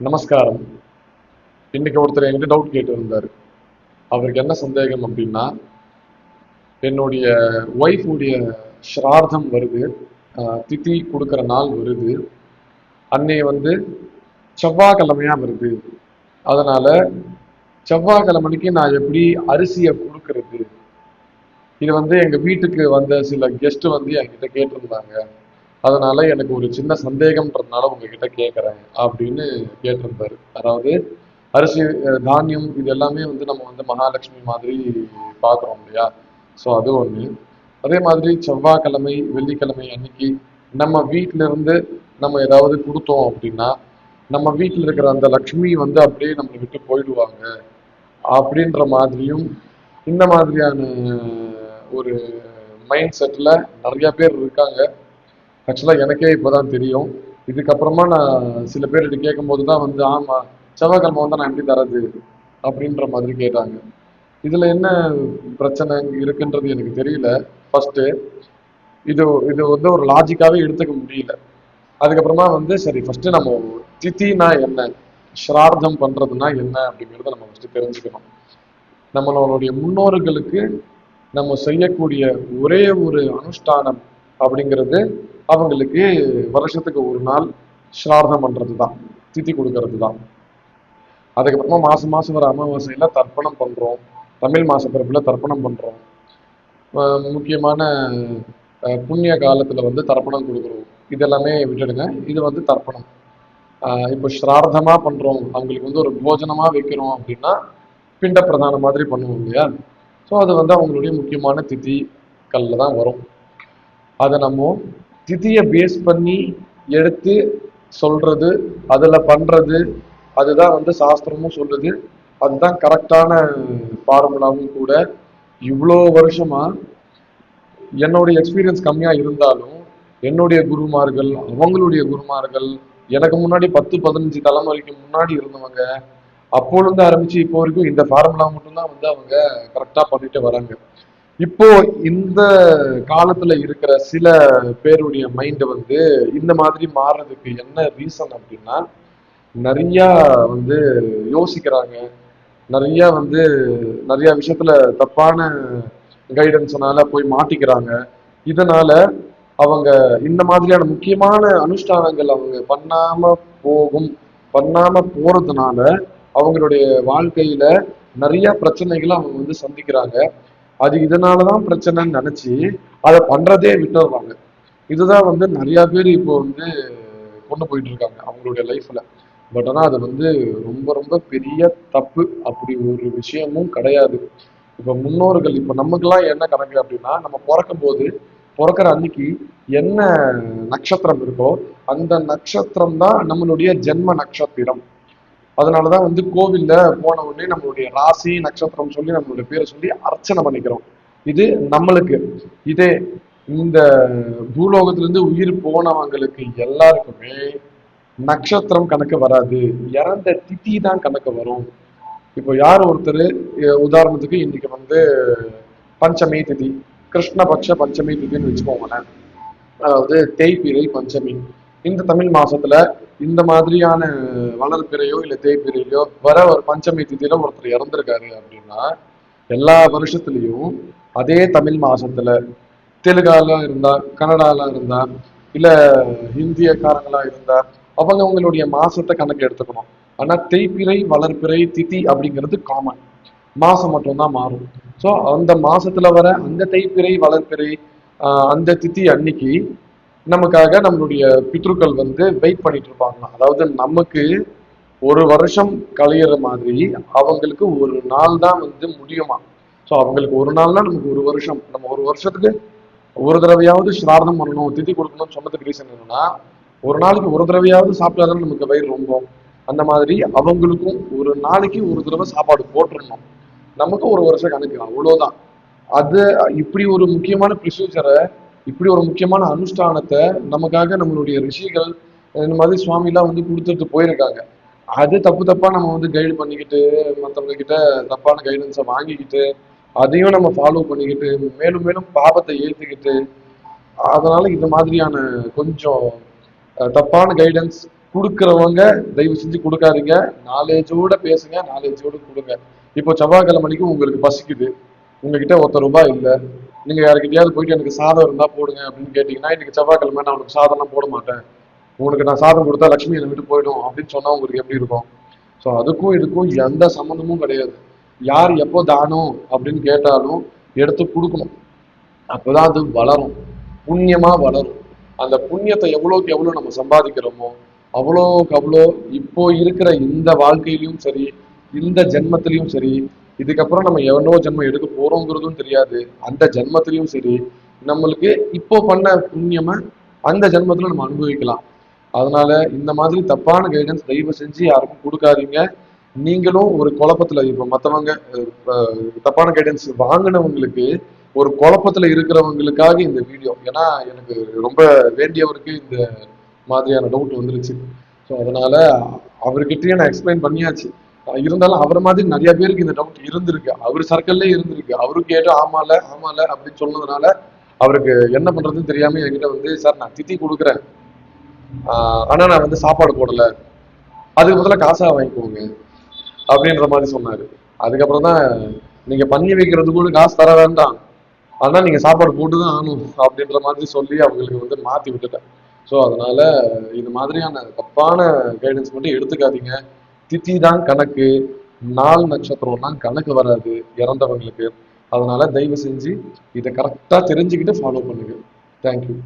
நமஸ்காரம். இன்னைக்கு ஒருத்தர் என்கிட்ட டவுட் கேட்டு வந்தார் அவருக்கு என்ன சந்தேகம் அப்படின்னா என்னுடைய ஒய்ஃபுடைய ஸ்ரார்த்தம் வருது திதி கொடுக்குற நாள் வருது அன்னை வந்து செவ்வாய்க்கிழமையாக வருது. அதனால் செவ்வாய்க்கிழமைக்கு நான் எப்படி அரிசியை கொடுக்கறது? இது வந்து எங்கள் வீட்டுக்கு வந்த சில கெஸ்ட் வந்து என்கிட்ட கேட்டிருந்தாங்க. அதனால எனக்கு ஒரு சின்ன சந்தேகம்ன்றதுனால உங்ககிட்ட கேட்குறேன் அப்படின்னு கேட்டிருந்தாரு. அதாவது அரிசி தானியம் இது எல்லாமே வந்து நம்ம வந்து மகாலட்சுமி மாதிரி பார்க்குறோம் இல்லையா? ஸோ அது ஒன்று அதே மாதிரி செவ்வாய்க்கிழமை வெள்ளிக்கிழமை அன்னைக்கு நம்ம வீட்டிலிருந்து நம்ம ஏதாவது கொடுத்தோம் அப்படின்னா நம்ம வீட்டில் இருக்கிற அந்த லக்ஷ்மி வந்து அப்படியே நம்மளை விட்டு போயிடுவாங்க. அப்படின்ற மாதிரியும் இந்த மாதிரியான ஒரு மைண்ட் செட்டில் நிறையா பேர் இருக்காங்க. ஆக்சுவலாக எனக்கே இப்போதான் தெரியும். இதுக்கப்புறமா நான் சில பேர்கிட்ட கேட்கும்போது தான் வந்து ஆமாம் செவ்வாய்க்கிழமை வந்து நான் எப்படி தரது? அப்படின்ற மாதிரி கேட்டாங்க. இதில் என்ன பிரச்சனை இருக்குன்றது எனக்கு தெரியல. ஃபஸ்ட்டு இது இது வந்து ஒரு லாஜிக்காகவே எடுத்துக்க முடியல. அதுக்கப்புறமா வந்து சரி ஃபஸ்ட்டு நம்ம திதினா என்ன? ஸ்ரார்த்தம் பண்ணுறதுனா என்ன? அப்படிங்கிறத நம்ம ஃபஸ்ட்டு தெரிஞ்சுக்கணும். நம்மளுடைய முன்னோர்களுக்கு நம்ம செய்யக்கூடிய ஒரே ஒரு அனுஷ்டானம் அப்படிங்கிறது அவங்களுக்கு வருஷத்துக்கு ஒரு நாள் ஸ்ரார்த்தம் பண்ணுறது தான் தித்தி கொடுக்கறது தான் அதுக்கப்புறமா மாதம் மாதம் வர அமாவாசையில தர்ப்பணம் பண்ணுறோம் தமிழ் மாத பிறப்பில் தர்ப்பணம் பண்ணுறோம் முக்கியமான புண்ணிய காலத்தில் வந்து தர்ப்பணம் கொடுக்குறோம். இதெல்லாமே விட்டுடுங்க. இது வந்து தர்ப்பணம். இப்போ ஸ்ரார்த்தமாக பண்ணுறோம் அவங்களுக்கு வந்து ஒரு போஜனமாக வைக்கிறோம் அப்படின்னா பிண்ட பிரதானம் மாதிரி பண்ணுவோம் இல்லையா? ஸோ அது வந்து அவங்களுடைய முக்கியமான திதி கல்ல தான் வரும். அதை நம்ம திதியை பேஸ் பண்ணி எடுத்து சொல்றது அதில் பண்றது அதுதான் வந்து சாஸ்திரமும் சொல்லுது. அதுதான் கரெக்டான ஃபார்முலாவும் கூட. இவ்வளோ வருஷமா என்னுடைய எக்ஸ்பீரியன்ஸ் கம்மியா இருந்தாலும் என்னுடைய குருமார்கள் அவங்களுடைய குருமார்கள் எனக்கு முன்னாடி பத்து பதினஞ்சு தலைமுறைக்கு முன்னாடி இருந்தவங்க அப்போலேருந்து ஆரம்பிச்சு இப்போ வரைக்கும் இந்த ஃபார்முலா மட்டும்தான் வந்து அவங்க கரெக்டா பண்ணிட்டு வராங்க. இப்போ இந்த காலத்துல இருக்கிற சில பேருடைய மைண்ட் வந்து இந்த மாதிரி மாறுறதுக்கு என்ன ரீசன் அப்படின்னா நிறைய வந்து யோசிக்கிறாங்க. நிறைய வந்து நிறைய விஷயத்துல தப்பான கைடன்ஸ்னால போய் மாட்டிக்கிறாங்க. இதனால அவங்க இந்த மாதிரியான முக்கியமான அனுஷ்டானங்கள் அவங்க பண்ணாம போகும் பண்ணாம போறதுனால அவங்களுடைய வாழ்க்கையில நிறைய பிரச்சனைகளை அவங்க வந்து சந்திக்கிறாங்க. அது இதனாலதான் பிரச்சனைன்னு நினைச்சு அதை பண்றதே விட்டுடுறாங்க. இதுதான் வந்து நிறைய பேர் இப்போ வந்து கொண்டு போயிட்டு இருக்காங்க அவங்களுடைய லைஃப்ல பட் ஆனால் அது வந்து ரொம்ப ரொம்ப பெரிய தப்பு அப்படி ஒரு விஷயமும் கிடையாது. இப்போ முன்னோர்கள் இப்போ நமக்குலாம் என்ன கணக்கு அப்படின்னா நம்ம பிறக்கும் போது பிறக்கிற அன்னைக்கு என்ன நட்சத்திரம் இருக்கோ அந்த நட்சத்திரம் தான் நம்மளுடைய ஜென்ம நட்சத்திரம். அதனாலதான் வந்து கோவில்ல போன உடனே நம்மளுடைய ராசி நட்சத்திரம் சொல்லி நம்மளுடைய பேரை சொல்லி அர்ச்சனை பண்ணிக்கிறோம். இது நம்மளுக்கு. இதே இந்த பூலோகத்திலிருந்து உயிர் போனவங்களுக்கு எல்லாருக்குமே நட்சத்திரம் கணக்கு வராது. இறந்த திதி தான் கணக்கு வரும். இப்போ யார் ஒருத்தர் உதாரணத்துக்கு இன்னைக்கு வந்து பஞ்சமி திதி கிருஷ்ணபக்ஷ பஞ்சமி திதின்னு வச்சுக்கோங்களேன். அதாவது தேய்பிரை பஞ்சமி. இந்த தமிழ் மாசத்துல இந்த மாதிரியான வளர்பிறையோ இல்ல தேய்பிறையோ வர ஒரு பஞ்சமி திதியில ஒருத்தர் இறந்துருக்காரு அப்படின்னா எல்லா வருஷத்துலயும் அதே தமிழ் மாசத்துல தெலுங்கால இருந்தா கன்னடால இருந்தா இல்ல ஹிந்தியக்காரங்களா இருந்தா அவங்க அவங்களுடைய மாசத்தை கணக்கு எடுத்துக்கணும். ஆனா தேய்பிறை வளர்பிறை திதி அப்படிங்கிறது காமன் மாசம் மட்டும்தான் மாறும். ஸோ அந்த மாசத்துல வர அந்த தேய்பிறை வளர்பிறை அந்த திதி அன்னைக்கு நமக்காக நம்மளுடைய பித்ருக்கள் வந்து வெயிட் பண்ணிட்டு இருப்பாங்களாம். அதாவது நமக்கு ஒரு வருஷம் கழியிற மாதிரி அவங்களுக்கு ஒரு நாள் தான் வந்து முடியுமா ஸோ அவங்களுக்கு ஒரு நாள்னா நமக்கு ஒரு வருஷம். நம்ம ஒரு வருஷத்துக்கு ஒரு தடவையாவது ஸ்ரார்த்தம் பண்ணணும் திதி கொடுக்கணும்னு சொன்னதுக்கு ரீசன் என்னன்னா ஒரு நாளைக்கு ஒரு தடவையாவது சாப்பிட்டாதான் நமக்கு வயிறு ரொம்ப அந்த மாதிரி அவங்களுக்கும் ஒரு நாளைக்கு ஒரு தடவை சாப்பாடு போட்டுடணும் நமக்கு ஒரு வருஷம் கணக்கு அவ்வளோதான் அது இப்படி ஒரு முக்கியமான ப்ரொசீஜரை இப்படி ஒரு முக்கியமான அனுஷ்டானத்தை நமக்காக நம்மளுடைய ரிஷிகள் இந்த மாதிரி சுவாமிலாம் வந்து கொடுத்துட்டு போயிருக்காங்க. அது தப்பு தப்பா நம்ம வந்து கைடு பண்ணிக்கிட்டு மற்றவங்க கிட்ட தப்பான கைடன்ஸை வாங்கிக்கிட்டு அதையும் நம்ம ஃபாலோ பண்ணிக்கிட்டு மேலும் மேலும் பாவத்தை ஏற்றுக்கிட்டு அதனால இந்த மாதிரியான கொஞ்சம் தப்பான கைடன்ஸ் கொடுக்குறவங்க தயவு செஞ்சு கொடுக்காதீங்க. நாலேஜோட பேசுங்க நாலேஜோட கொடுங்க. இப்போ செவ்வாய்க்கிழமைக்கு உங்களுக்கு பசிக்குது. உங்ககிட்ட ஒத்த ரூபாய் இல்லை. நீங்கள் யாருக்கிட்டயாவது போயிட்டு எனக்கு சாதம் இருந்தால் போடுங்க அப்படின்னு கேட்டிங்கன்னா இன்றைக்கி செவ்வாய்க்கிழமை நான் உனக்கு சாதம்லாம் போட மாட்டேன். உனக்கு நான் சாதம் கொடுத்தா லக்ஷ்மி என்னை விட்டு போயிடும் அப்படின்னு சொன்னால் உங்களுக்கு எப்படி இருக்கும்? ஸோ அதுக்கும் இதுக்கும் எந்த சம்மந்தமும் கிடையாது. யார் எப்போ தானம் அப்படின்னு கேட்டாலும் எடுத்து கொடுக்கணும். அப்பதான் அது வளரும். புண்ணியமாக வளரும். அந்த புண்ணியத்தை எவ்வளோக்கு எவ்வளோ நம்ம சம்பாதிக்கிறோமோ அவ்வளோக்கு அவ்வளோ இப்போ இருக்கிற இந்த வாழ்க்கையிலையும் சரி இந்த ஜென்மத்திலையும் சரி இதுக்கப்புறம் நம்ம எவ்வளோ ஜென்மம் எடுக்க போறோங்கிறதும் தெரியாது. அந்த ஜென்மத்திலையும் சரி நம்மளுக்கு இப்போ பண்ண புண்ணியமா அந்த ஜென்மத்துல நம்ம அனுபவிக்கலாம். அதனால இந்த மாதிரி தப்பான கைடன்ஸ் தயவு செஞ்சு யாருக்கும் கொடுக்காதீங்க. நீங்களும் ஒரு குழப்பத்துல இப்ப மத்தவங்க தப்பான கைடன்ஸ் வாங்கினவங்களுக்கு ஒரு குழப்பத்துல இருக்கிறவங்களுக்காக இந்த வீடியோ ஏன்னா எனக்கு ரொம்ப வேண்டியவருக்கு இந்த மாதிரியான டவுட் வந்துருச்சு. ஸோ அதனால அவர்கிட்டயே நான் எக்ஸ்பிளைன் பண்ணியாச்சு. இருந்தாலும் அவரை மாதிரி நிறைய பேருக்கு இந்த டவுட் இருந்திருக்கு. அவர் சர்க்கிள்லே இருந்திருக்கு. அவரும் கேட்டு ஆமால ஆமால அப்படின்னு சொன்னதுனால அவருக்கு என்ன பண்றதுன்னு தெரியாம என்கிட்ட வந்து சார் நான் தித்தி கொடுக்குறேன். ஆஹ் ஆனா நான் வந்து சாப்பாடு போடல. அதுக்கு முதல்ல காசா வாங்கிக்கோங்க அப்படின்ற மாதிரி சொன்னாரு. அதுக்கப்புறம் தான் நீங்க பண்ணி வைக்கிறது கூட காசு தர வேண்டாம். ஆனா நீங்க சாப்பாடு போட்டு தான் ஆகணும் அப்படின்ற மாதிரி சொல்லி அவங்களுக்கு வந்து மாத்தி விட்டுட்டேன். ஸோ அதனால இது மாதிரியான தப்பான கைடன்ஸ் மட்டும் எடுத்துக்காதீங்க. திதி தான் கணக்கு. நாள் நட்சத்திரம்லாம் கணக்கு வராது இறந்தவங்களுக்கு. அதனால தயவு செஞ்சு இதை கரெக்டாக தெரிஞ்சுக்கிட்டு ஃபாலோ பண்ணுங்க. தேங்க்யூ